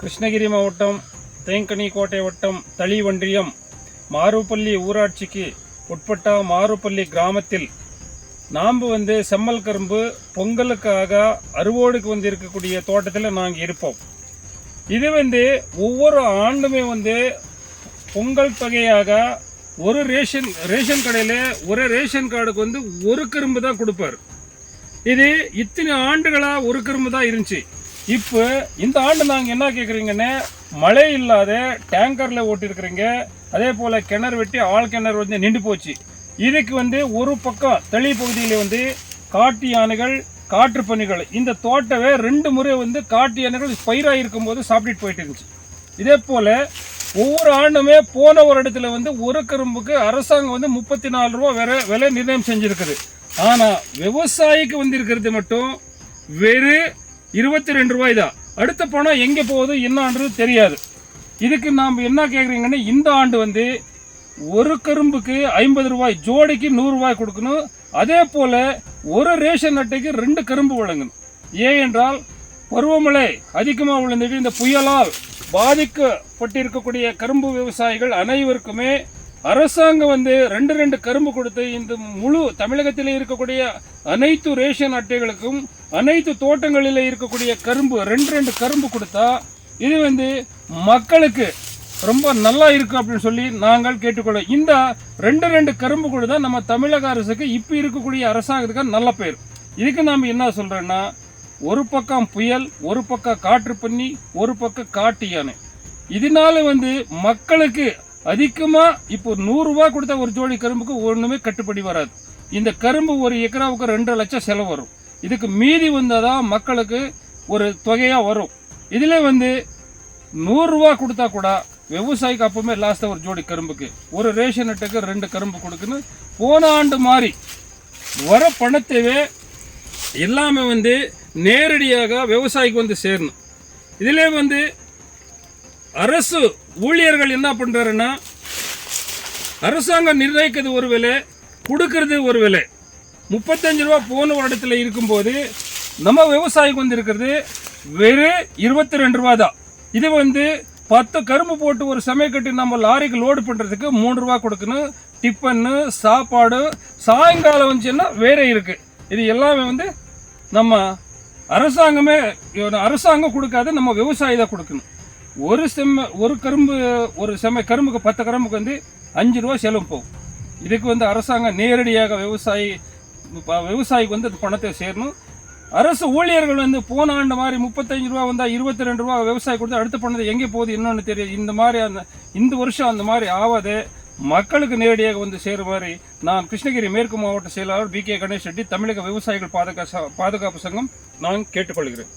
கிருஷ்ணகிரி மாவட்டம் தேங்கனி கோட்டை வட்டம் தளி ஒன்றியம் மாருப்பள்ளி ஊராட்சிக்கு உட்பட்ட மாருப்பள்ளி கிராமத்தில் நாம் வந்து செம்மல் கரும்பு பொங்கலுக்காக அறுவோடுக்கு வந்து இருக்கக்கூடிய தோட்டத்தில் நாங்கள் இருப்போம். இது வந்து ஒவ்வொரு ஆண்டுமே வந்து பொங்கல் தொகையாக ஒரு ரேஷன் ரேஷன் கடையில் ஒரு ரேஷன் கார்டுக்கு வந்து ஒரு கரும்பு தான் கொடுப்பார். இது இத்தனை ஆண்டுகளாக ஒரு கரும்பு தான் இருந்துச்சு. இப்போ இந்த ஆண்டு நாங்கள் என்ன கேட்குறீங்கன்னு மழை இல்லாத டேங்கரில் ஓட்டிருக்கிறீங்க. அதே போல் கிணறு வெட்டி ஆள் கிணறு வந்து நின்று போச்சு. இதுக்கு வந்து ஒரு பக்கம் தளி பகுதியில் வந்து காட்டு யானைகள் காற்று பணிகள் இந்த தோட்டவே ரெண்டு முறை வந்து காட்டு யானைகள் பயிராக இருக்கும்போது சாப்பிட்டுட்டு போயிட்டு இருந்துச்சு. இதே போல் ஒவ்வொரு ஆண்டுமே போன ஒரு இடத்துல வந்து ஒரு கரும்புக்கு அரசாங்கம் வந்து முப்பத்தி நாலு ரூபா விலை விலை நிர்ணயம் செஞ்சுருக்குது. ஆனால் விவசாயிக்கு வந்து இருக்கிறது மட்டும் வெறும் இருபத்தி ரெண்டு ரூபாய் தான் அடுத்த பணம் எங்கே போகுது என்னான்றது தெரியாது. இதுக்கு நாம் என்ன கேட்குறீங்கன்னு இந்த ஆண்டு வந்து ஒரு கரும்புக்கு ஐம்பது ரூபாய் ஜோடிக்கு நூறுரூவாய் கொடுக்கணும். அதே போல் ஒரு ரேஷன் அட்டைக்கு ரெண்டு கரும்பு வழங்கணும். ஏன் என்றால் பருவமழை அதிகமாக விழுந்துட்டு இந்த புயலால் பாதிக்கப்பட்டிருக்கக்கூடிய கரும்பு விவசாயிகள் அனைவருக்குமே அரசாங்கம் வந்து ரெண்டு ரெண்டு கரும்பு கொடுத்து இந்த முழு தமிழகத்தில் இருக்கக்கூடிய அனைத்து ரேஷன் அட்டைகளுக்கும் அனைத்து தோட்டங்களில் இருக்கக்கூடிய கரும்பு ரெண்டு ரெண்டு கரும்பு கொடுத்தா இது வந்து மக்களுக்கு ரொம்ப நல்லா இருக்கும் அப்படின்னு சொல்லி நாங்கள் கேட்டுக்கொள்ளோம் இந்த ரெண்டு ரெண்டு கரும்பு கொடுத்தா நம்ம தமிழக அரசுக்கு இப்போ இருக்கக்கூடிய அரசாங்கத்துக்கு நல்ல பேர். இதுக்கு நாம் என்ன சொல்கிறோன்னா ஒரு பக்கம் புயல் ஒரு பக்கம் காற்று பண்ணி ஒரு பக்கம் காட்டு யானை. இதனால வந்து மக்களுக்கு அதிகமாக இப்போ நூறுரூவா கொடுத்த ஒரு ஜோடி கரும்புக்கு ஒன்றுமே கட்டுப்படி வராது. இந்த கரும்பு ஒரு ஏக்கராவுக்கு ரெண்டு லட்சம் செலவு வரும். இதுக்கு மீதி வந்தால் தான் மக்களுக்கு ஒரு தொகையாக வரும். இதில் வந்து நூறுரூவா கொடுத்தா கூட விவசாயிக்கு அப்பவுமே லாஸ்ட்டாக ஒரு ஜோடி கரும்புக்கு. ஒரு ரேஷன் அட்டைக்கு ரெண்டு கரும்பு கொடுக்குன்னு போன ஆண்டு மாதிரி வர பணத்தைவே எல்லாமே வந்து நேரடியாக விவசாயிக்கு வந்து சேரணும். இதிலே வந்து அரசு ஊழியர்கள் என்ன பண்ணுறாருன்னா அரசாங்கம் நிர்ணயிக்கிறது ஒரு விலை கொடுக்கறது ஒரு விலை முப்பத்தஞ்சு ரூபா போன வருடத்தில் இருக்கும்போது நம்ம விவசாயிக்கு வந்து இருக்கிறது வெறும் இருபத்தி ரெண்டு ரூபா தான். இது வந்து பத்து கரும்பு போட்டு ஒரு சமயக்கட்டு நம்ம லாரிக்கு லோடு பண்ணுறதுக்கு மூணு ரூபா கொடுக்கணும். டிஃபன்னு சாப்பாடு சாயங்காலம் வந்துச்சுன்னா வேறு இருக்குது இது எல்லாமே வந்து நம்ம அரசாங்கமே அரசாங்கம் கொடுக்காத நம்ம விவசாயி தான் கொடுக்கணும். ஒரு செம்ம ஒரு கரும்பு ஒரு செம்ம கரும்புக்கு பத்து கரும்புக்கு வந்து அஞ்சு ரூபா செலவு போகும். இதுக்கு வந்து அரசாங்கம் நேரடியாக விவசாயி விவசாயிக்கு வந்து அந்த பணத்தை சேரணும். அரசு ஊழியர்கள் வந்து போன ஆண்டு மாதிரி முப்பத்தஞ்சு ரூபா வந்தால் இருபத்தி ரெண்டு ரூபா விவசாயி கொடுத்து அடுத்த பணத்தை எங்கே போகுது என்னன்னு தெரியாது இந்த மாதிரி அந்த இந்த வருஷம் அந்த மாதிரி ஆகாது. மக்களுக்கு நேரடியாக வந்து சேரும் மாதிரி நான் கிருஷ்ணகிரி மேற்கு மாவட்ட செயலாளர் பி கே கணேஷ் ரெட்டி தமிழக விவசாயிகள் பாதுகா பாதுகாப்பு சங்கம் நான் கேட்டுக்கொள்கிறேன்.